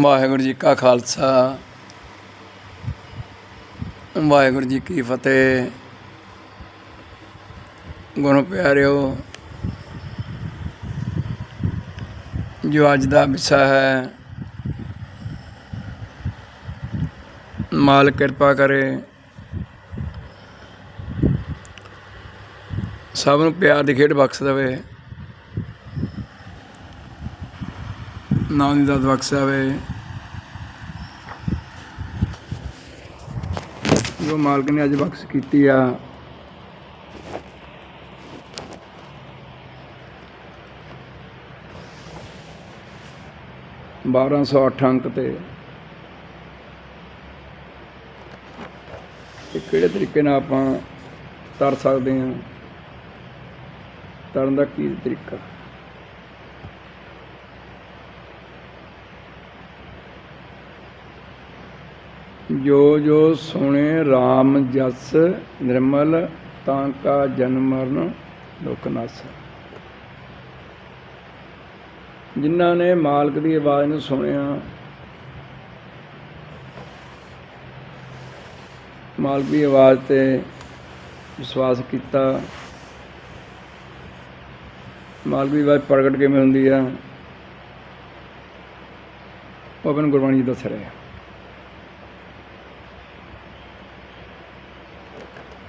ਵਾਹਿਗੁਰੂ ਜੀ ਕਾ ਖਾਲਸਾ। ਵਾਹਿਗੁਰੂ ਜੀ ਕੀ ਫਤਿਹ। ਗੁਰੂ ਪਿਆਰਿਓ, ਜੋ ਅੱਜ ਦਾ ਵਿਸ਼ਾ ਹੈ, ਮਾਲ ਕਿਰਪਾ ਕਰੇ। ਸਭ ਨੂੰ ਪਿਆਰ ਦੀ ਖੇਡ ਬਖਸ਼ ਦੇਵੇ। ਨਾਮ ਦੀ ਦਾਤ ਬਖਸ਼ ਦੇਵੇ ਜੋ ਮਾਲਕ ਨੇ ਅੱਜ ਬਖਸ਼ ਕੀਤੀ ਆ ਬਾਰਾਂ ਸੌ ਅੱਠ ਅੰਕ ਤੇ ਇਹ ਕਿਹੜੇ ਤਰੀਕੇ ਨਾਲ ਆਪਾਂ ਤਰ ਸਕਦੇ ਹਾਂ? ਤਰਨ ਦਾ ਕੀ ਤਰੀਕਾ? ਜੋ ਜੋ ਸੁਣੇ RAM ਜਸ ਨਿਰਮਲ, ਤਾਂ ਕਾ ਜਨਮ ਮਰਨ ਲੋਕ ਨਾਸ। ਜਿਨ੍ਹਾਂ ਨੇ ਮਾਲਕ ਦੀ ਆਵਾਜ਼ ਨੂੰ ਸੁਣਿਆ, ਮਾਲਕ ਦੀ ਆਵਾਜ਼ ਤੇ ਵਿਸ਼ਵਾਸ ਕੀਤਾ, ਮਾਲਕ ਦੀ ਆਵਾਜ਼ ਪ੍ਰਗਟ ਕਿਵੇਂ ਹੁੰਦੀ ਆ? ਉਹ ਆਪਣੀ ਗੁਰਬਾਣੀ 'ਚ ਦੱਸ ਰਿਹਾ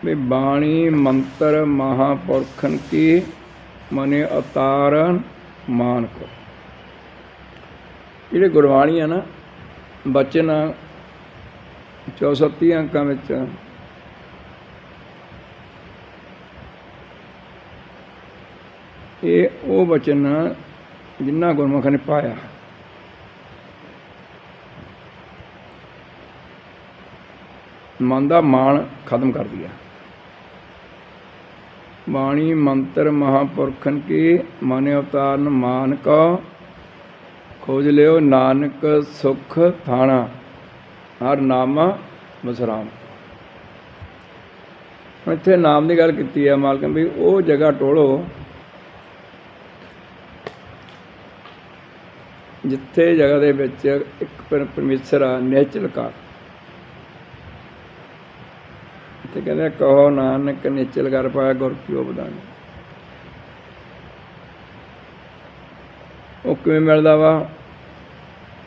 ਵੀ ਬਾਣੀ ਮੰਤਰ ਮਹਾਪੁਰਖਨ ਕੀ ਮਨੇ ਅਤਾਰਨ ਮਾਨ ਕੋ ਜਿਹੜੇ ਗੁਰਬਾਣੀ ਆ ਨਾ, ਬਚਨ 64 ਅੰਕਾਂ ਵਿੱਚ, ਇਹ ਉਹ ਬਚਨ ਜਿੰਨਾ ਗੁਰਮੁਖਾਂ ਨੇ ਪਾਇਆ। ਮਨ ਦਾ ਮਾਣ ਖਤਮ ਕਰ ਦਿਆ। ਬਾਣੀ ਮੰਤਰ ਮਹਾਪੁਰਖਨ ਕੀ ਮਨ ਅਵਤਾਰਨ ਮਾਨ ਕਾ। ਖੋਜ ਲਿਓ ਨਾਨਕ ਸੁਖ ਥਾਣਾ। ਹਰ ਨਾਮਾ ਬਸਰਾਮ ਇੱਥੇ ਨਾਮ ਦੀ ਗੱਲ ਕੀਤੀ ਹੈ ਮਾਲਕ ਵੀ, ਉਹ ਜਗ੍ਹਾ ਟੋਲੋ। ਜਿੱਥੇ ਜਗ੍ਹਾ ਦੇ ਵਿੱਚ ਇੱਕ ਪਰ- ਪਰਮੇਸ਼ਰ ਆ ਨੇਚਲ ਕਾ ਤੇ ਕਹਿੰਦੇ ਕਹੋ ਨਾਨਕ ਨੇਚਲ ਕਰ ਪਾਇਆ ਗੁਰ ਕੀ ਬਦਾਨ। ਉਹ ਕਿਵੇਂ ਮਿਲਦਾ ਵਾ?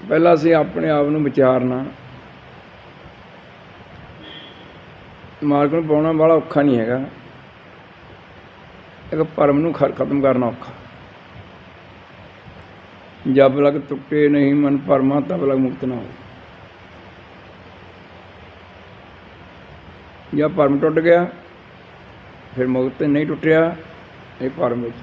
ਪਹਿਲਾਂ ਅਸੀਂ ਆਪਣੇ ਆਪ ਨੂੰ ਵਿਚਾਰਨਾ। ਮਾਰਗ ਨੂੰ ਪਾਉਣਾ ਬੜਾ ਔਖਾ ਨਹੀਂ ਹੈਗਾ। ਇੱਕ ਭਰਮ ਨੂੰ ਖ- ਖਤਮ ਕਰਨਾ ਔਖਾ। ਜਬ ਲਗ ਟੁੱਟੇ ਨਹੀਂ, ਮਨ ਪਰਮਾ ਤਬ ਲਗ ਮੁਕਤ ਨਾ ਹੋਵੇ। ਜਾਂ ਭਰਮ ਟੁੱਟ ਗਿਆ, ਫਿਰ ਮੁਕਤ ਨਹੀਂ ਟੁੱਟਿਆ, ਇਹ ਭਰਮ ਵਿੱਚ।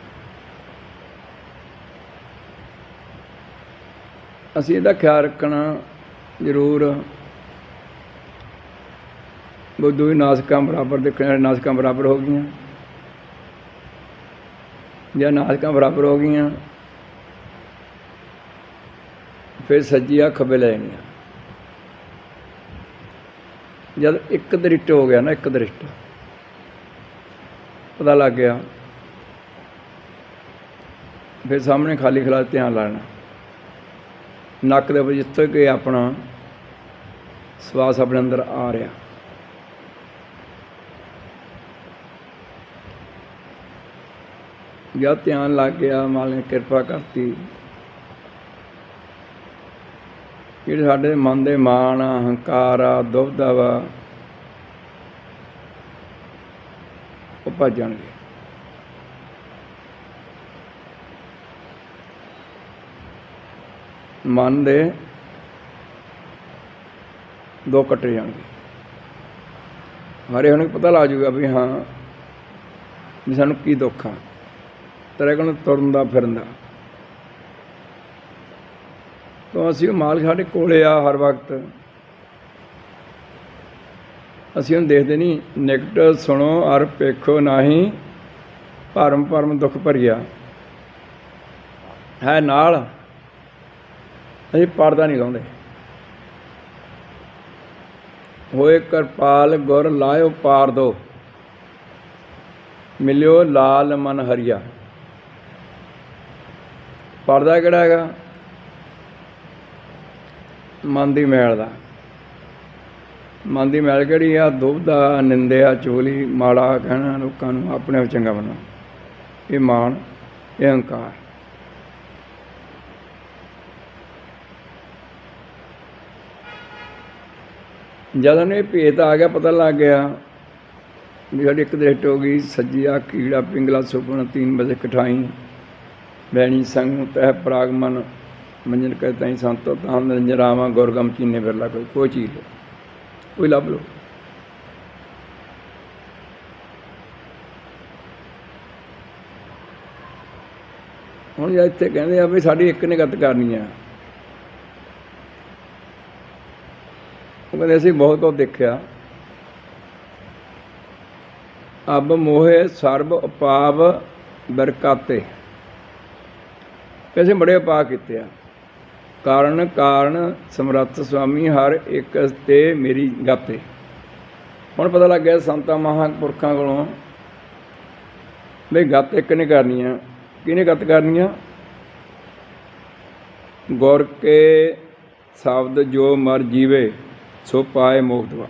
ਅਸੀਂ ਇਹਦਾ ਖਿਆਲ ਰੱਖਣਾ ਜ਼ਰੂਰ। ਬੁੱਧੂ ਵੀ ਨਾਸਕਾਂ ਬਰਾਬਰ ਦੇਖਣ ਵਾਲੇ ਨਾਸਕਾਂ ਬਰਾਬਰ ਹੋ ਗਈਆਂ। ਜਾਂ ਨਾਸਕਾਂ ਬਰਾਬਰ ਹੋ ਗਈਆਂ, ਫਿਰ ਸੱਜੀ ਆ ਖੱਬੇ ਲੈ ਜਾਣੀਆਂ ਜਦ ਇੱਕ ਦ੍ਰਿਸ਼ਟ ਹੋ ਗਿਆ ਨਾ, ਇੱਕ ਦ੍ਰਿਸ਼ਟ। ਪਤਾ ਲੱਗ ਗਿਆ। ਫਿਰ ਸਾਹਮਣੇ ਖਾਲੀ ਖਲਾ ਧਿਆਨ ਲਾਣਾ। ਨੱਕ ਦੇ ਵਿੱਚ ਜਿੱਥੇ ਕਿ ਆਪਣਾ ਸਵਾਸ ਆਪਣੇ ਅੰਦਰ ਆ ਰਿਹਾ। ਜਦ ਧਿਆਨ ਲੱਗ ਗਿਆ ਮਾਲ ਨੇ ਕਿਰਪਾ ਕਰਤੀ। ਜਿਹੜੇ ਸਾਡੇ ਮਨ ਦੇ ਮਾਣ ਆ, ਹੰਕਾਰ ਆ ਦੁਬਦਾ ਵਾ ਉਹ ਭੱਜ ਜਾਣਗੇ ਮਨ ਦੇ ਦੋ ਕੱਟੇ ਜਾਣਗੇ। ਹਰੇ ਹੁਣ ਪਤਾ ਲੱਗ ਜੂਗਾ ਵੀ ਹਾਂ ਵੀ ਸਾਨੂੰ ਕੀ ਦੁੱਖ ਆ। ਤੇਰੇ ਕੋਲ ਤੁਰਨ ਦਾ ਫਿਰਨ ਦਾ। ਤਾਂ ਅਸੀਂ ਉਹ ਮਾਲਕ ਸਾਡੇ ਕੋਲੇ ਆ ਹਰ ਵਕਤ। ਅਸੀਂ ਉਹਨੂੰ ਦੇਖਦੇ ਨਹੀਂ। ਨਿਕਟ ਸੁਣੋ, ਅਰ ਪੇਖੋ ਨਾਹੀ, ਭਰਮ ਭਰਮ ਦੁੱਖ ਭਰੀਆ। ਹੈ ਨਾਲ। ਅਸੀਂ ਪਰਦਾ ਨਹੀਂ ਲਾਉਂਦੇ। ਹੋਏ ਕਿਰਪਾਲ ਗੁਰ ਲਾਇਓ ਪਾਰ ਦੋ। ਮਿਲਿਓ ਲਾਲ ਮਨ ਹਰੀਆ। ਪਰਦਾ ਕਿਹੜਾ ਹੈਗਾ? ਮਨ ਦੀ ਮੈਲ ਦਾ। ਮਨ ਦੀ ਮੈਲ ਕਿਹੜੀ ਆ? ਦੁਬਦਾ ਨਿੰਦਿਆ ਚੋਲੀ, ਮਾੜਾ ਕਹਿਣਾ ਲੋਕਾਂ ਨੂੰ, ਆਪਣੇ ਆਪ ਚੰਗਾ ਬਣਨਾ ਇਹ ਮਾਣ, ਇਹ ਹੰਕਾਰ ਜਦੋਂ ਇਹ ਭੇਤ ਆ ਗਿਆ, ਪਤਾ ਲੱਗ ਗਿਆ ਵੀ ਸਾਡੀ ਇੱਕ ਦ੍ਰਿਸ਼ਟ ਹੋ ਗਈ, ਸੱਜੀ ਕੀੜਾ, ਪਿੰਗਲਾ, ਸੁਪਨ, ਤੀਨ ਵਜੇ ਕਠਾਈ, ਬੈਣੀ, ਸੰਗ, ਤਹਿ, ਪ੍ਰਾਗਮਨ ਮੰਜਨ ਕਹਿ ਤਾਈ ਸੰਤੋ ਤਾਂ ਨਿਰੰਜਰਾਵਾ ਗੁਰਗਮ ਚੀਨੇ ਫਿਰਲਾ ਕੋਈ ਕੋਈ ਚੀਜ਼ ਲਓ, ਕੋਈ ਲੱਭ ਲੋ ਹੁਣ ਜੇ ਇੱਥੇ ਕਹਿੰਦੇ ਆ ਵੀ ਸਾਡੀ ਇੱਕ ਨੇ ਗੱਤ ਕਰਨੀ ਆ। ਉਹ ਕਹਿੰਦੇ ਅਸੀਂ ਬਹੁਤ ਕੁਝ ਦੇਖਿਆ। ਅਬ ਮੋਹੇ ਸਰਬ ਉਪਾਵ ਬਰਕਾਤੇ। ਕਿਸੇ ਬੜੇ ਉਪਾਅ ਕੀਤੇ ਆ। ਕਾਰਨ ਕਾਰਨ ਸਮਰੱਥ ਸੁਆਮੀ ਹਰ ਇੱਕ ਤੇ ਮੇਰੀ ਗਾਤੇ ਹੁਣ ਪਤਾ ਲੱਗ ਗਿਆ ਸੰਤਾਂ ਮਹਾਂਪੁਰਖਾਂ ਕੋਲੋਂ ਵੀ ਗੱਤ ਇੱਕ ਨੇ ਕਰਨੀ ਆ। ਕਿਹਨੇ ਗੱਤ ਕਰਨੀ ਆ? ਗੁਰ ਕੇ ਸ਼ਬਦ ਜੋ ਮਰ ਜੀਵੇ, ਸੋ ਪਾਏ ਮੋਕਤਵਾ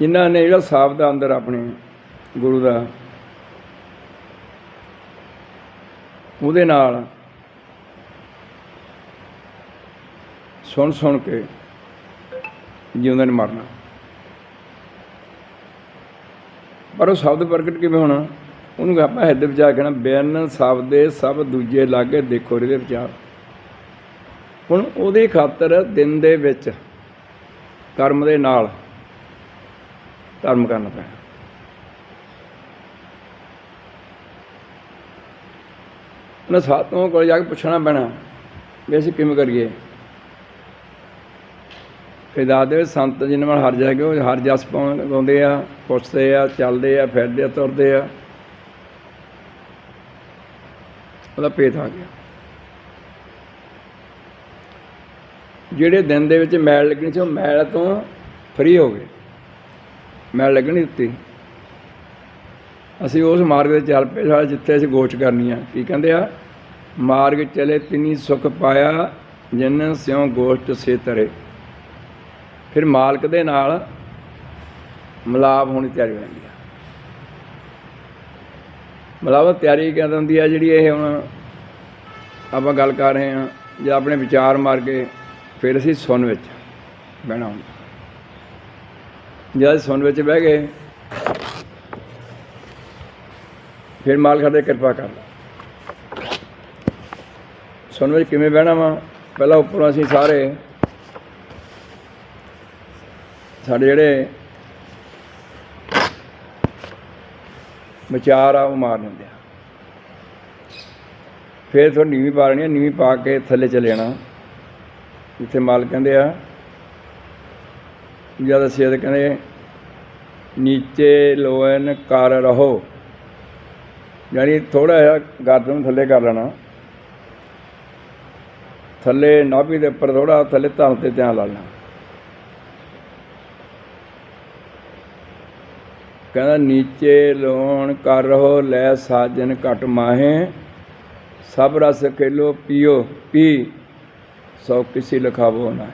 ਜਿਨ੍ਹਾਂ ਨੇ ਜਿਹੜਾ ਸ਼ਬਦ ਅੰਦਰ ਆਪਣੇ ਗੁਰੂ ਦਾ, ਉਹਦੇ ਨਾਲ ਸੁਣ ਸੁਣ ਕੇ ਜਿਉਂਦੇ ਨੇ ਮਰਨਾ। ਪਰ ਉਹ ਸ਼ਬਦ ਪ੍ਰਗਟ ਕਿਵੇਂ ਹੋਣਾ? ਉਹਨੂੰ ਆਪਾਂ ਹਿੱਦ ਵਿਚਾਰ ਕਹਿਣਾ ਬਿਆਨ ਦੇ ਸਭ ਦੂਜੇ ਲਾਗੇ ਦੇਖੋ ਇਹਦੇ ਵਿਚਾਰ। ਹੁਣ ਉਹਦੀ ਖਾਤਰ ਦਿਨ ਦੇ ਵਿੱਚ ਕਰਮ ਦੇ ਨਾਲ ਧਰਮ ਕਰਨਾ ਪੈਣਾ। ਉਹਨਾਂ ਸਾਤੋਂ ਕੋਲ ਜਾ ਕੇ ਪੁੱਛਣਾ ਪੈਣਾ ਵੀ ਅਸੀਂ ਕਿਵੇਂ ਕਰੀਏ? ਫਿਰ ਦੱਸਦੇ ਸੰਤ ਜਿਹਨਾਂ ਨਾਲ ਹਰ ਜਾ ਉਹ ਹਰ ਜਸ ਪਾਉਂਦੇ ਆ, ਪੁੱਛਦੇ ਆ, ਚੱਲਦੇ ਆ, ਫਿਰਦੇ ਆ, ਤੁਰਦੇ ਆ। ਉਹਦਾ ਭੇਦ ਆ ਗਿਆ। ਜਿਹੜੇ ਦਿਨ ਦੇ ਵਿੱਚ ਮੈਲ ਲੱਗਣੀ ਸੀ, ਉਹ ਮੈਲ ਤੋਂ ਫਰੀ ਹੋ ਗਏ। ਮੈਲ ਲੱਗਣੀ ਦਿੱਤੀ। ਅਸੀਂ ਉਸ ਮਾਰਗ ਤੇ ਚੱਲ ਪਏ ਸਾਡਾ ਜਿੱਥੇ ਅਸੀਂ ਗੋਚ ਕਰਨੀ ਆ। ਕੀ ਕਹਿੰਦੇ ਆ? ਮਾਰਗ ਚਲੇ ਤਿਨੀ ਸੁਖ ਪਾਇਆ ਜਿਨ ਸਿਉ ਗੋਸ਼ਟ ਸੇ ਤਰੇ ਫਿਰ ਮਾਲਕ ਦੇ ਨਾਲ ਮਿਲਾਪ ਹੋਣੀ ਤਿਆਰੀ ਹੋ ਜਾਂਦੀ ਆ। ਮਿਲਾਪ ਤਿਆਰੀ ਕਹਿੰਦੇ ਹੁੰਦੀ ਆ, ਜਿਹੜੀ ਇਹ ਹੁਣ ਆਪਾਂ ਗੱਲ ਕਰ ਰਹੇ ਹਾਂ, ਜੇ ਆਪਣੇ ਵਿਚਾਰ ਮਾਰ ਕੇ ਫਿਰ ਅਸੀਂ ਸੁਣ ਵਿੱਚ ਬਹਿਣਾ ਹੁੰਦਾ। ਜਦ ਅਸੀਂ ਸੁਣ ਵਿੱਚ ਬਹਿ ਗਏ, ਫਿਰ ਮਾਲਕ ਸਾਡੇ ਕਿਰਪਾ ਕਰ ਸੁਣ ਵਿੱਚ ਕਿਵੇਂ ਬਹਿਣਾ ਵਾ, ਪਹਿਲਾਂ ਉੱਪਰੋਂ ਅਸੀਂ ਸਾਰੇ ਸਾਡੇ ਜਿਹੜੇ ਵਿਚਾਰ ਆ, ਉਹ ਮਾਰ ਦਿੰਦੇ ਆ। ਫਿਰ ਥੋੜੀ ਨੀਵੀਂ ਪਾ ਲੈਣੀ ਆ, ਨੀਵੀਂ ਪਾ ਕੇ ਥੱਲੇ ਚਲੇ ਜਾਣਾ। ਜਿੱਥੇ ਮਾਲ ਕਹਿੰਦੇ ਆ ਜਦ ਅਸੀਂ ਕਹਿੰਦੇ, ਨੀਚੇ ਲੋਇਨ ਕਰ ਰਹੋ। ਯਾਨੀ ਥੋੜਾ ਜਿਹਾ ਗਰਦਨ ਥੱਲੇ ਕਰ ਲੈਣਾ। ਥੱਲੇ ਨਾਭੀ ਦੇ ਉੱਪਰ ਥੋੜਾ ਥੱਲੇ ਧਨ ਤੇ ਧਿਆਨ ਲਾ ਲੈਣਾ। ਕਹਿੰਦਾ, ਨੀਚੇ ਲੋਣ ਕਰ ਰਹੋ, ਲੈ ਸਾਜਨ ਘਟ ਮਾਹੇ। ਸਭ ਰਸ ਖੇਲੋ, ਪੀਓ, ਪੀ। ਸੋ ਕਿਸੇ ਲਖਾਵੋ ਨਾ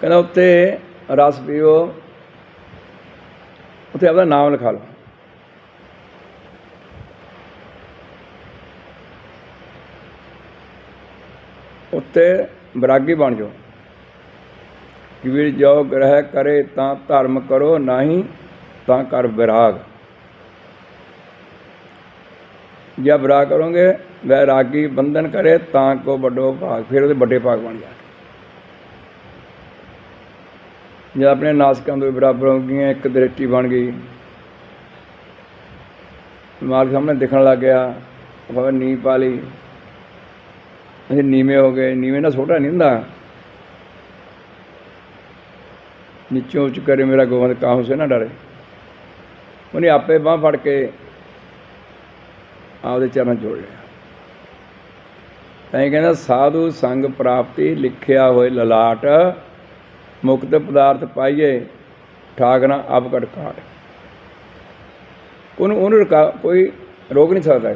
ਕਹਿੰਦਾ, ਉੱਤੇ ਰਸ ਪੀਓ ਉੱਥੇ ਆਪਦਾ ਨਾਮ ਲਿਖਾ ਲਓ। ਉੱਤੇ ਬਰਾਗੀ ਬਣ ਜਾਓ। ਕਿ ਵੀਰ ਜੋ ਗ੍ਰਹਿ ਕਰੇ ਤਾਂ ਧਰਮ ਕਰੋ, ਨਹੀਂ ਤਾਂ ਕਰ ਵਿਰਾਗ। ਜੇ ਵਿਰਾਗ ਕਰੋਗੇ, ਵੈਰਾਗੀ ਬੰਧਨ ਕਰੇ ਤਾਂ ਕੋ ਵੱਡੋ ਭਾਗ, ਫਿਰ ਉਹਦੇ ਵੱਡੇ ਭਾਗ ਬਣ ਜਾਣਗੇ। ਜੇ ਆਪਣੇ ਨਾਸਕਾਂ ਦੇ ਬਰਾਬਰ ਹੋ ਗਈਆਂ, ਇੱਕ ਦ੍ਰਿਸ਼ਟੀ ਬਣ ਗਈ। ਮਾਲਕ ਸਾਹਮਣੇ ਦਿਖਣ ਲੱਗ ਗਿਆ ਉਹ ਨੀ ਪਾ ਲਈ। ਅਸੀਂ ਨੀਵੇਂ ਹੋ ਗਏ, ਨੀਵੇਂ ਨਾਲ ਛੋਟਾ ਨਹੀਂ ਹੁੰਦਾ। ਨੀਚੋਂ ਉੱਚ ਕਰੇ, ਮੇਰਾ ਗੋਬਿੰਦ ਕਾਹੂ ਸੇ ਨਾ ਡਰੇ। ਉਹਨੇ ਆਪੇ ਬਾਹ ਫੜ ਕੇ ਆਪਦੇ ਚਰਨ ਜੋੜ ਲਿਆ। ਤਾਂ ਇਹ ਕਹਿੰਦਾ, ਸਾਧੂ ਸੰਗ ਪ੍ਰਾਪਤੀ ਲਿਖਿਆ ਹੋਏ ਲਲਾਟ, ਮੁਕਤ ਪਦਾਰਥ ਪਾਈਏ ਠਾਗਣਾ ਅਬ ਕਟ। ਉਹਨੂੰ ਉਹਨੂੰ ਰੁਕਾ- ਕੋਈ ਰੋਕ ਨਹੀਂ ਸਕਦਾ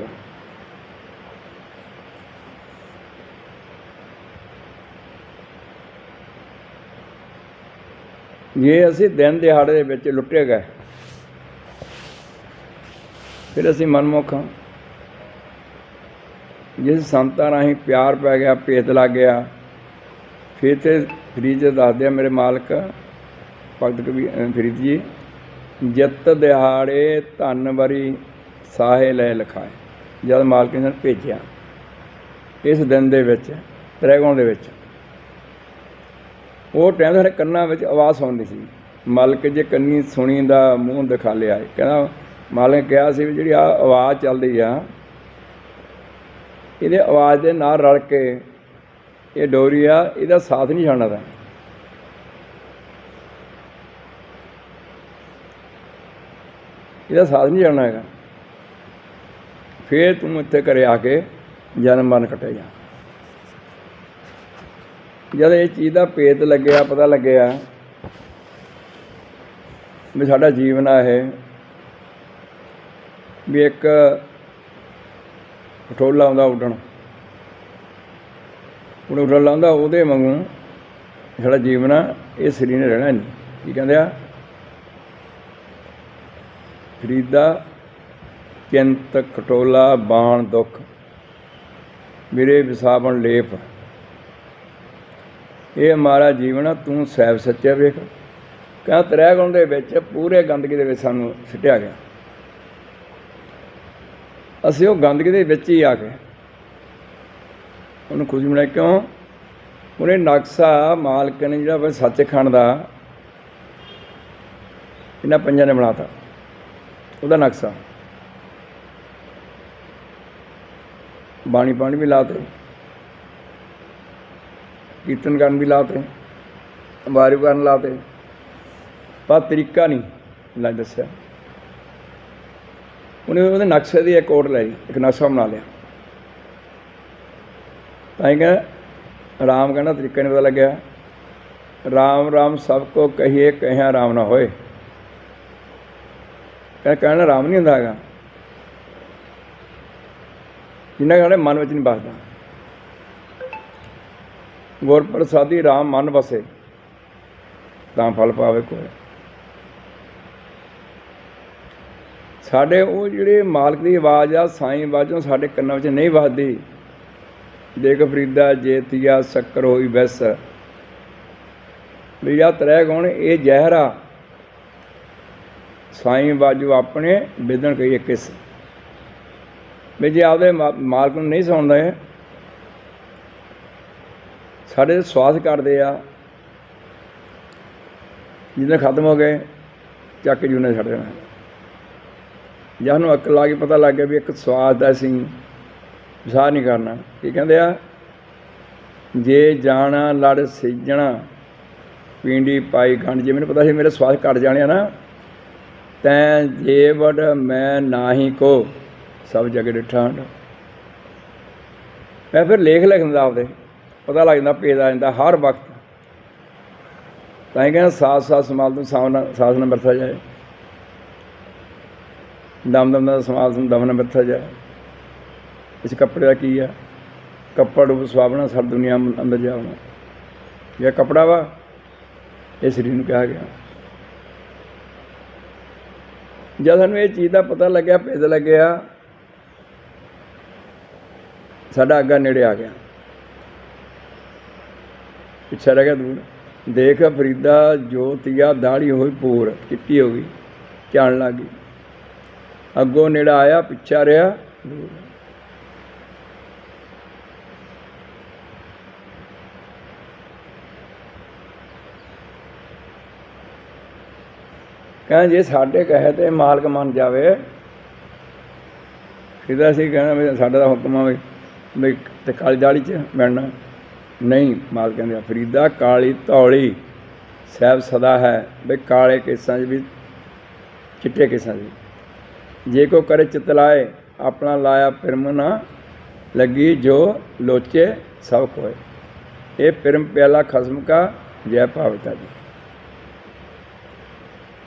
ਜੇ ਅਸੀਂ ਦਿਨ ਦਿਹਾੜੇ ਦੇ ਵਿੱਚ ਲੁੱਟੇ ਗਏ, ਫਿਰ ਅਸੀਂ ਮਨਮੁਖ ਹਾਂ। ਜਿਸ ਸੰਤਾਂ ਰਾਹੀਂ ਪਿਆਰ ਪੈ ਗਿਆ, ਭੇਤ ਲੱਗ ਗਿਆ, ਫਿਰ ਤੇ ਫਰੀਦ ਦੱਸਦੇ ਆ ਮੇਰੇ ਮਾਲਕ, ਭਗਤ ਕਬੀ ਫਰੀਦ ਜੀ, ਜਿੱਤ ਦਿਹਾੜੇ ਧਨ ਵਰੀ ਸਾਹੇ ਲੈ ਲਖਾਏ, ਜਦ ਮਾਲਕ ਨੇ ਭੇਜਿਆ। ਇਸ ਦਿਨ ਦੇ ਵਿੱਚ ਤ੍ਰੈਗੁਣ ਦੇ ਵਿੱਚ ਉਹ ਟਾਈਮ ਸਾਡੇ ਕੰਨਾਂ ਵਿੱਚ ਆਵਾਜ਼ ਸੁਣਦੀ ਸੀ। ਮਾਲਕ ਜੇ ਕੰਨੀ ਸੁਣੀ ਦਾ ਮੂੰਹ ਦਿਖਾ ਲਿਆ ਕਹਿੰਦਾ, ਮਾਲਕ ਕਿਹਾ ਸੀ ਵੀ ਜਿਹੜੀ ਆ ਆਵਾਜ਼ ਚੱਲਦੀ ਆ, ਇਹਦੇ ਆਵਾਜ਼ ਦੇ ਨਾਲ ਰਲ ਕੇ ਇਹ ਡੋਰੀ ਆ, ਇਹਦਾ ਸਾਥ ਨਹੀਂ ਛੱਡਣਾ ਤਾਂ। ਇਹਦਾ ਸਾਥ ਨਹੀਂ ਛੱਡਣਾ ਹੈਗਾ। ਫੇਰ ਤੂੰ ਇੱਥੇ ਘਰੇ ਆ ਕੇ ਜਨਮ ਮਰਨ ਕੱਟੇਗਾ ਜਦ ਇਹ ਚੀਜ਼ ਦਾ ਭੇਤ ਲੱਗਿਆ, ਪਤਾ ਲੱਗਿਆ ਵੀ ਸਾਡਾ ਜੀਵਨ ਆ ਇਹ, ਵੀ ਇੱਕ ਪਟੋਲਾ ਆਉਂਦਾ ਉੱਡਣ। ਉਹ ਉੱਡਣ ਲਾਉਂਦਾ ਉਹਦੇ ਵਾਂਗੂ ਸਾਡਾ ਜੀਵਨ ਆ, ਇਹ ਸਰੀਰ ਨੇ ਰਹਿਣਾ ਨਹੀਂ। ਕੀ ਕਹਿੰਦੇ ਆ? ਫਰੀਦਾ ਚਿੰਤ ਕਟੋਲਾ ਬਾਣ, ਦੁੱਖ, ਮੇਰੇ ਵਿਸਾਵਣ ਲੇਪ। ਇਹ ਹਮਾਰਾ ਜੀਵਨ ਆ, ਤੂੰ ਸੈਬ ਸੱਚਿਆ ਵੇਖ। ਕਹਿੰਦਾ ਤ੍ਰੈ ਗੁਣ ਦੇ ਵਿੱਚ ਪੂਰੇ ਗੰਦਗੀ ਦੇ ਵਿੱਚ ਸਾਨੂੰ ਸਿੱਟਿਆ ਗਿਆ। ਅਸੀਂ ਉਹ ਗੰਦਗੀ ਦੇ ਵਿੱਚ ਹੀ ਆ ਗਏ। ਉਹਨੂੰ ਖੁਸ਼ੀ ਮਨਾਈ, ਕਿਉਂ? ਉਹਨੇ ਨਕਸ਼ਾ ਮਾਲਕ ਨੇ ਜਿਹੜਾ ਵਾ ਸੱਚਖੰਡ ਦਾ, ਇਹਨਾਂ ਪੰਜਾਂ ਨੇ ਬਣਾਤਾ। ਉਹਦਾ ਨਕਸ਼ਾ। ਬਾਣੀ ਪਾਣੀ ਵੀ ਲਾਤੇ ਕੀਰਤਨ ਕਰਨ ਵੀ ਲਾਤੇ ਵਾਰੀ ਕਰਨ ਲਾਤੇ, ਪਰ ਤਰੀਕਾ ਨਹੀਂ ਲੈ ਦੱਸਿਆ। ਉਹਨੇ ਉਹਦੇ ਨਕਸ਼ੇ ਦੀ ਇੱਕ ਓਟ ਲੈ ਲਈ, ਇੱਕ ਨਕਸ਼ਾ ਬਣਾ ਲਿਆ। ਤਾਂ ਹੀ ਕਹਿੰਦਾ, ਰਾਮ ਕਹਿੰਦਾ ਤਰੀਕਾ ਨਹੀਂ ਪਤਾ ਲੱਗਿਆ। ਰਾਮ ਰਾਮ ਸਭ ਕੋ ਕਹੀਏ, ਕਹਿਆ ਰਾਮ ਨਾ ਹੋਏ। ਕਹਿੰਦਾ, ਕਹਿਣਾ ਰਾਮ ਨਹੀਂ ਹੁੰਦਾ ਹੈਗਾ। ਜਿੰਨਾ ਸਾਡੇ ਮਨ ਵਿੱਚ ਨਹੀਂ ਬਸਦਾ ਗੁਰ ਪ੍ਰਸਾਦੀ ਰਾਮ ਮਨ ਵਸੇ, ਤਾਂ ਫਲ ਪਾਵੇ ਕੋਈ ਸਾਡੇ ਉਹ ਜਿਹੜੇ ਮਾਲਕ ਦੀ ਆਵਾਜ਼ ਆ, ਸਾਈਂ ਆਵਾਜ਼ੋਂ ਸਾਡੇ ਕੰਨਾਂ ਵਿੱਚ ਨਹੀਂ ਵੱਜਦੀ। ਦੇਖ ਫਰੀਦਾ ਜੇਤੀਆ ਸ਼ੱਕਰ ਹੋਈ ਬੈਸ। ਵੀ ਆ ਤ੍ਰੈ ਗੁਣ, ਇਹ ਜ਼ਹਿਰਾ ਸਾਈਂ ਬਾਜੂ ਆਪਣੇ, ਵਿਦਣ ਕਹੀਏ ਕਿਸ ਵੀ ਜੇ ਆਪਦੇ ਮਾ- ਮਾਲਕ ਨੂੰ ਨਹੀਂ ਸੁਣਦਾ ਇਹ ਸਾਡੇ ਸਵਾਸ ਕਰਦੇ ਆ। ਜਿਹਦੇ ਖਤਮ ਹੋ ਗਏ, ਚੱਕ ਕੇ ਜੂਨੇ ਛੱਡ ਦੇਣਾ। ਜਾਂ ਨੂੰ ਅਕਲ ਆ ਕੇ ਪਤਾ ਲੱਗ ਗਿਆ ਵੀ ਇੱਕ ਸਵਾਸ ਦਾ ਅਸੀਂ ਵਿਸਾਰ ਨਹੀਂ ਕਰਨਾ। ਕੀ ਕਹਿੰਦੇ ਆ? ਜੇ ਜਾਣਾ, ਲੜ ਸਿੱਜਣਾ ਪੀਂਡੀ ਪਾਈ ਗੰਢ ਜੇ ਮੈਨੂੰ ਪਤਾ ਸੀ ਮੇਰੇ ਸਵਾਸ ਕੱਟ ਜਾਣੇ ਆ ਨਾ, ਤੈਂ ਜੇਵੜ ਮੈਂ ਨਾਹੀ ਕੋ, ਸਭ ਜਗ ਡਿਠਾਂ। ਮੈਂ ਫਿਰ ਲੇਖ ਲਿਖਦਾ ਆਪਦੇ। ਪਤਾ ਲੱਗ ਜਾਂਦਾ ਭੇਦ ਆ ਜਾਂਦਾ ਹਰ ਵਕਤ। ਤਾਂ ਹੀ ਕਹਿੰਦਾ ਸਾਥ ਸਾਥ ਸਮਾਲ ਤੋਂ ਸਾਵਨ ਸਾਥ ਨਾਲ ਵਰਤਾ ਜਾਏ। ਦਮ ਦਮ ਦਾ ਸਮਾਲ ਤੋਂ, ਦਮ ਨਾਲ ਵਰਤਾ ਜਾਏ। ਇਸ ਕੱਪੜੇ ਦਾ ਕੀ ਆ? ਕੱਪੜ ਉਹ ਸੁਆਵਣਾ ਸਭ ਦੁਨੀਆ ਮ- ਅੰਦਰ ਜਾਵਣਾ ਇਹ ਕੱਪੜਾ ਵਾ, ਇਹ ਸਰੀਰ ਨੂੰ ਕਿਹਾ ਗਿਆ। ਜਦ ਸਾਨੂੰ ਇਹ ਚੀਜ਼ ਦਾ ਪਤਾ ਲੱਗਿਆ ਭੇਦ ਲੱਗਿਆ, ਸਾਡਾ ਅੱਗਾ ਨੇੜੇ ਆ ਗਿਆ। ਪਿੱਛੇ ਰਹਿ ਗਿਆ ਦੂਰ। ਦੇਖ ਫਰੀਦਾ ਜੋਤੀਆ ਦਾੜੀ ਹੋਈ ਪੂਰ ਚਿੱਟੀ ਹੋ ਗਈ ਜਾਣ ਲੱਗ ਗਈ। ਅੱਗੋਂ ਨੇੜਾ ਆਇਆ, ਪਿੱਛਾ ਰਿਹਾ ਕਹਿੰਦਾ, ਜੇ ਸਾਡੇ ਕਹੇ ਤੇ ਮਾਲਕ ਮੰਨ ਜਾਵੇ, ਫਿਰ ਅਸੀਂ ਕਹਿਣਾ ਵੀ ਸਾਡਾ ਤਾਂ ਹੁਕਮ ਆ ਵੀ ਤੇ ਕਾਲੀ ਦਾੜੀ ਚ ਬੈਠਣਾ ਨਹੀਂ ਮਾਲ ਕਹਿੰਦੇ ਫਰੀਦਾ, ਕਾਲੀ, ਧੌਲੀ, ਸਹਿਬ ਸਦਾ ਹੈ। ਵੀ ਕਾਲੇ ਕੇਸਾਂ 'ਚ ਵੀ, ਚਿੱਟੇ ਕੇਸਾਂ 'ਚ ਵੀ। ਜੇ ਕੋ ਕਰੇ ਚਿਤਲਾਏ ਆਪਣਾ ਲਾਇਆ ਪਿਰਮ ਨਾ ਲੱਗੀ ਜੋ ਲੋਚੇ ਸਭ ਕੋਏ ਇਹ ਪਿਰਮ ਪਿਆਲਾ ਖਸਮ ਕਾ ਜੈ ਭਾਵਤਾ ਜੀ।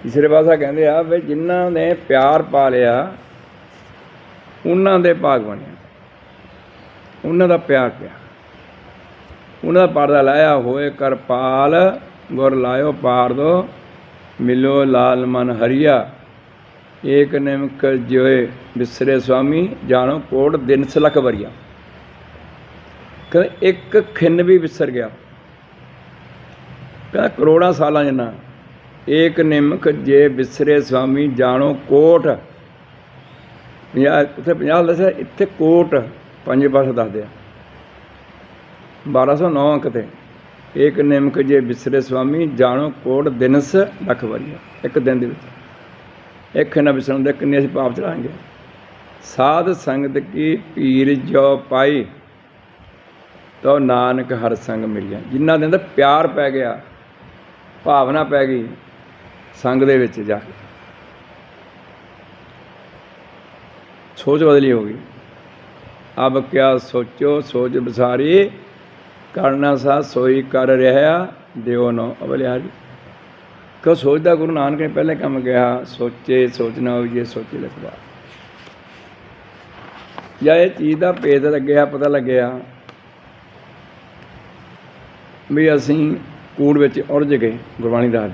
ਤੀਸਰੇ ਪਾਸਾ ਕਹਿੰਦੇ ਆ ਵੀ ਜਿਨ੍ਹਾਂ ਨੇ ਪਿਆਰ ਪਾ ਲਿਆ, ਉਹਨਾਂ ਦੇ ਭਾਗ ਬਣਿਆ। ਉਹਨਾਂ ਦਾ ਪਿਆਰ ਪਿਆ। ਉਹਨਾਂ ਦਾ ਪਰਦਾ ਲਾਇਆ, ਹੋਏ ਕਰਪਾਲ, ਗੁਰ ਲਾਇਓ ਪਾਰ ਦੋ, ਮਿਲੋ ਲਾਲ ਮਨ ਹਰੀਆ, ਏਕ ਨਿਮਕ ਜੋਏ ਬਿਸਰੇ ਸੁਆਮੀ, ਜਾਣੋ ਕੋਟ ਦਿਨ ਸਲਕ ਵਰੀਆ ਕਹਿੰਦਾ, ਇੱਕ ਖਿੰਨ ਵੀ ਵਿਸਰ ਗਿਆ। ਕਹਿੰਦਾ, ਕਰੋੜਾਂ ਸਾਲਾਂ ਜਿੰਨਾ, ਏਕ ਨਿਮਕ ਜੇ ਬਿਸਰੇ ਸੁਆਮੀ, ਜਾਣੋ ਕੋਟ। ਪੰਜਾਹ, ਉੱਥੇ 50 ਦੱਸਿਆ, ਇੱਥੇ ਕੋਟ ਪੰਜ ਪਾਸੇ ਦੱਸਦੇ ਆ 1209 ਅੰਕ ਤੇ। ਇੱਕ ਨਿਮਕ ਜੇ ਬਿਸਰੇ ਸੁਆਮੀ ਜਾਣੋ ਕੋਟ ਦਿਨਸ ਲੱਖ ਵਰੀਆ ਇੱਕ ਦਿਨ ਦੇ ਵਿੱਚ। ਇੱਕ ਨਾ ਵਿਸਰਨ ਦੇ ਕਿੰਨੇ ਅਸੀਂ ਪਾਪ ਚੜਾਂਗੇ। ਸਾਧ ਸੰਗਤ ਕੀ ਪੀਰ ਜੋ ਪਾਈ, ਤੋ ਨਾਨਕ ਹਰ ਸੰਗ ਮਿਲਿਆ। ਜਿਨ੍ਹਾਂ ਦੇ ਅੰਦਰ ਪਿਆਰ ਪੈ ਗਿਆ, ਭਾਵਨਾ ਪੈ ਗਈ, ਸੰਗ ਦੇ ਵਿੱਚ ਜਾ ਕੇ। ਸੋਚ ਬਦਲੀ ਹੋ ਗਈ। ਅਬ ਕਿਆ ਸੋਚੋ, ਸੋਚ ਬਸਾਰੀ ਕਰਨਾ ਸਾ ਸੋਈ ਕਰ ਰਿਹਾ, ਦਿਓ ਨੋ ਅਬਲਿਆਰੀ ਕੋ ਸੋਚਦਾ ਗੁਰੂ ਨਾਨਕ ਨੇ ਪਹਿਲੇ ਕੰਮ ਕਿਹਾ, ਸੋਚੇ ਸੋਚਣਾ ਹੋਈਏ, ਸੋਚੇ ਲਖਵਾ ਜਾਂ ਇਹ ਚੀਜ਼ ਦਾ ਭੇਦ ਲੱਗਿਆ, ਪਤਾ ਲੱਗਿਆ ਵੀ ਅਸੀਂ ਕੂੜ ਵਿੱਚ ਉਲਝ ਗਏ ਗੁਰਬਾਣੀ ਦਾ ਹਾਲ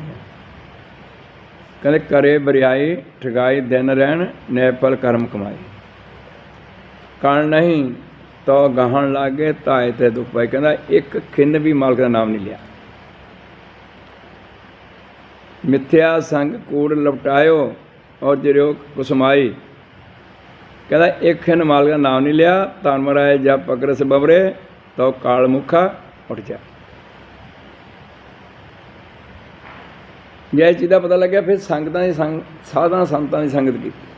ਕਹਿੰਦੇ ਕਰੇ ਬਰਿਆਈ ਠਗਾਈ ਦਿਨ ਰਹਿਣ ਨੈਪਲ ਕਰਮ ਕਮਾਈ ਕਣ ਨਹੀਂ ਤੋ ਗਹਣ ਲਾਗੇ ਤਾਏ ਤੇ ਦੁੱਖ ਪਾਈ ਕਹਿੰਦਾ, ਇੱਕ ਖਿੰਨ ਵੀ ਮਾਲਕ ਦਾ ਨਾਮ ਨਹੀਂ ਲਿਆ। ਮਿੱਥਿਆ ਸੰਗ ਕੂੜ ਲਪਟਾਇਓ ਔਰ ਜਿਹੜੋ ਕੁਸਮਾਈ। ਕਹਿੰਦਾ, ਇੱਕ ਖਿੰਨ ਮਾਲਕ ਦਾ ਨਾਮ ਨਹੀਂ ਲਿਆ। ਤਨ ਮਰਾਏ ਜਬ ਪਕਰਸ ਬਬਰੇ, ਤੋ ਕਾਲ ਮੁਖਾ ਉੱਠ ਜਾ। ਜੇ ਚੀਜ਼ ਦਾ ਪਤਾ ਲੱਗਿਆ, ਫਿਰ ਸੰਗਤਾਂ ਦੀ ਸੰਗ ਸਾਧਾਂ ਸੰਤਾਂ ਦੀ ਸੰਗਤ ਕੀਤੀ।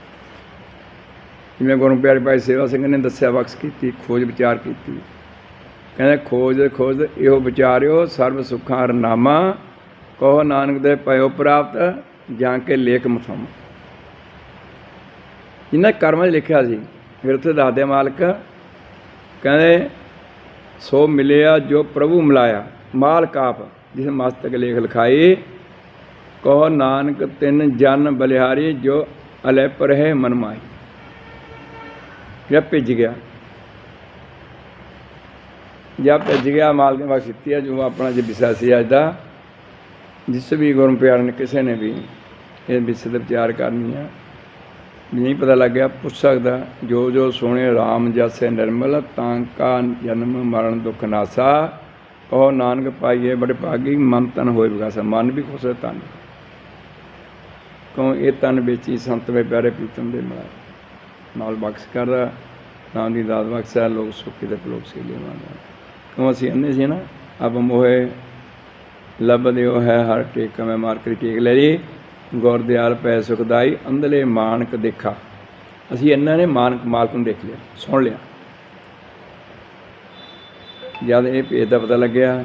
ਜਿਵੇਂ ਗੁਰੂ ਪਿਆਰੇ ਭਾਈ ਸੇਵਾ ਸਿੰਘ ਨੇ ਦੱਸਿਆ, ਬਖਸ਼ ਕੀਤੀ, ਖੋਜ ਵਿਚਾਰ ਕੀਤੀ। ਕਹਿੰਦੇ, ਖੋਜ ਖੋਜ, ਇਹੋ ਵਿਚਾਰਿਓ, ਸਰਬ ਸੁਖਾਂ ਨਾਮਾ ਕਹੋ ਨਾਨਕ ਦੇ ਪਇਓ ਪ੍ਰਾਪਤ, ਜਾਂ ਕੇ ਲੇਖ ਮਥਮ। ਇਹਨਾਂ ਕਰਮਾਂ 'ਚ ਲਿਖਿਆ ਸੀ, ਫਿਰ ਉੱਥੇ ਦੱਸਦੇ ਮਾਲਕ, ਕਹਿੰਦੇ, ਸੋ ਮਿਲਿਆ ਜੋ ਪ੍ਰਭੂ ਮਿਲਾਇਆ, ਮਾਲਕ ਆਪ, ਜਿਸ ਮਸਤਕ ਲੇਖ ਲਿਖਾਈ, ਕਹੋ ਨਾਨਕ ਤਿੰਨ ਜਨ ਬਲਿਹਾਰੀ, ਜੋ ਅਲੈ ਪਰਹਿ ਮਨਮਾਈ ਮਾਈ ਭਿੱਜ ਗਿਆ। ਜਦ ਭਿੱਜ ਗਿਆ, ਮਾਲਕ ਨੇ ਬਖਸ਼ ਦਿੱਤੀ ਹੈ, ਜੋ ਆਪਣਾ ਜੇ ਵਿਸ਼ਾ ਸੀ ਅੱਜ ਦਾ, ਜਿਸ ਵੀ ਗੁਰੂ ਪਿਆਰ ਨੇ ਕਿਸੇ ਨੇ ਵੀ ਇਹ ਵਿਸ਼ੇ ਤੇ ਵਿਚਾਰ ਕਰਨੀ ਆ ਨਹੀਂ ਪਤਾ ਲੱਗਿਆ ਪੁੱਛ ਸਕਦਾ, ਜੋ ਜੋ ਸੋਹਣੇ RAM ਜਸੇ ਨਿਰਮਲ, ਤਾਂ ਕਾ ਜਨਮ ਮਰਨ ਦੁਖ ਨਾਸਾ ਉਹ ਨਾਨਕ ਪਾਈਏ ਬੜੇ ਭਾਗੀ, ਮਨ ਤਨ ਹੋਏ ਵਿਗਾਸਾ, ਮਨ ਵੀ ਖੁਸ਼ ਹੈ ਤਨ ਕਹੋ ਇਹ ਤਨ ਵੇਚੀ ਸੰਤ ਵੇ ਪਿਆਰੇ ਪ੍ਰੀਤਮ ਦੇ ਮਿਲਾ ਨਾਲ ਬਖਸ਼ ਕਰਦਾ ਨਾਮ ਦੀ ਦਾਤ ਬਖਸ਼ਾ ਲੋਕ ਸੁਖੀ ਤੇ ਲੋਕ ਸੇ ਲੈਵਾਂਗਾ ਕਿਉਂ ਅਸੀਂ ਅੰਨੇ ਸੀ ਨਾ ਅਬ ਮੋਹੇ ਲੱਭਦਿਓ ਹੈ ਹਰ ਟੇਕ ਮੈਂ ਮਾਰ ਕੇ ਟੇਕ ਲੈ ਜੀ। ਗੁਰ ਦਿਆਲ ਪੈ ਸੁਖਦਾਈ ਅੰਦਲੇ ਮਾਨਕ ਦੇਖਾ। ਅਸੀਂ ਇਹਨਾਂ ਨੇ ਮਾਨਕ, ਮਾਲਕ ਨੂੰ ਦੇਖ ਲਿਆ, ਸੁਣ ਲਿਆ। ਜਦ ਇਹ ਭੇਦ ਦਾ ਪਤਾ ਲੱਗਿਆ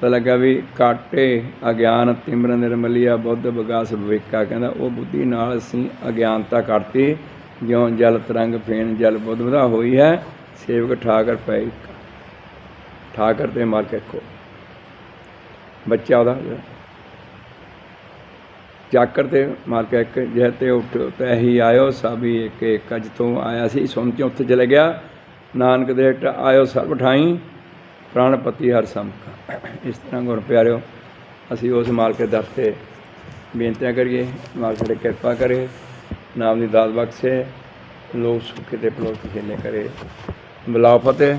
ਪਤਾ ਲੱਗਾ ਵੀ ਕਾਟੇ ਅਗਿਆਨ ਤਿਮਰ ਨਿਰਮਲਿਆ ਬੁੱਧ ਵਿਗਾਸ ਵਿਵੇਕਾ। ਕਹਿੰਦਾ, ਉਹ ਬੁੱਧੀ ਨਾਲ ਅਸੀਂ ਅਗਿਆਨਤਾ ਕੱਟਤੀ ਜਿਉਂ ਜਲ ਤਰੰਗ ਫੇਨ ਜਲ ਬੁੱਧ ਵਧਾ ਹੋਈ ਹੈ, ਸੇਵਕ ਠਾਕਰ ਪੈ ਠਾਕਰ ਤੇ ਮਾਰ ਕੇ ਕੋ ਬੱਚਾ ਉਹਦਾ ਜਾਕਰ ਤੇ ਮਾਰ ਕੇ ਇੱਕ ਜਹ ਤੇ ਉੱਠ ਤੇ ਹੀ ਆਇਓ ਸਭੀ ਇੱਕ ਇੱਕ ਤੋਂ ਆਇਆ ਸੀ, ਸੁਣ ਕੇ ਉੱਥੇ ਚਲੇ ਗਿਆ। ਨਾਨਕ ਦੇ ਹੇਠ ਆਇਓ ਸਰਬ ਠਾਈ। ਪ੍ਰਾਣਪਤੀ ਹਰ ਸੰਖ ਇਸ ਤਰ੍ਹਾਂ ਗੁਰ ਪਿਆਰਿਓ, ਅਸੀਂ ਉਸ ਮਾਲਕ ਦੇ ਦਰ ਤੇ ਬੇਨਤੀਆਂ ਕਰੀਏ, ਮਾਲਕ ਸਾਡੇ ਕਿਰਪਾ ਕਰੇ, ਨਾਮ ਦੀ ਦਾਤ ਬਖਸ਼ੇ, ਲੋਕ ਸੁਖੇ ਤੇ ਪਲੋਕ ਖੇਲੇ ਕਰੇ। ਬਲਾਉ ਫਤਿਹ।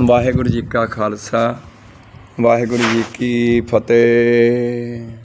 ਵਾਹਿਗੁਰੂ ਜੀ ਕਾ ਖਾਲਸਾ, ਵਾਹਿਗੁਰੂ ਜੀ ਕੀ ਫਤਿਹ।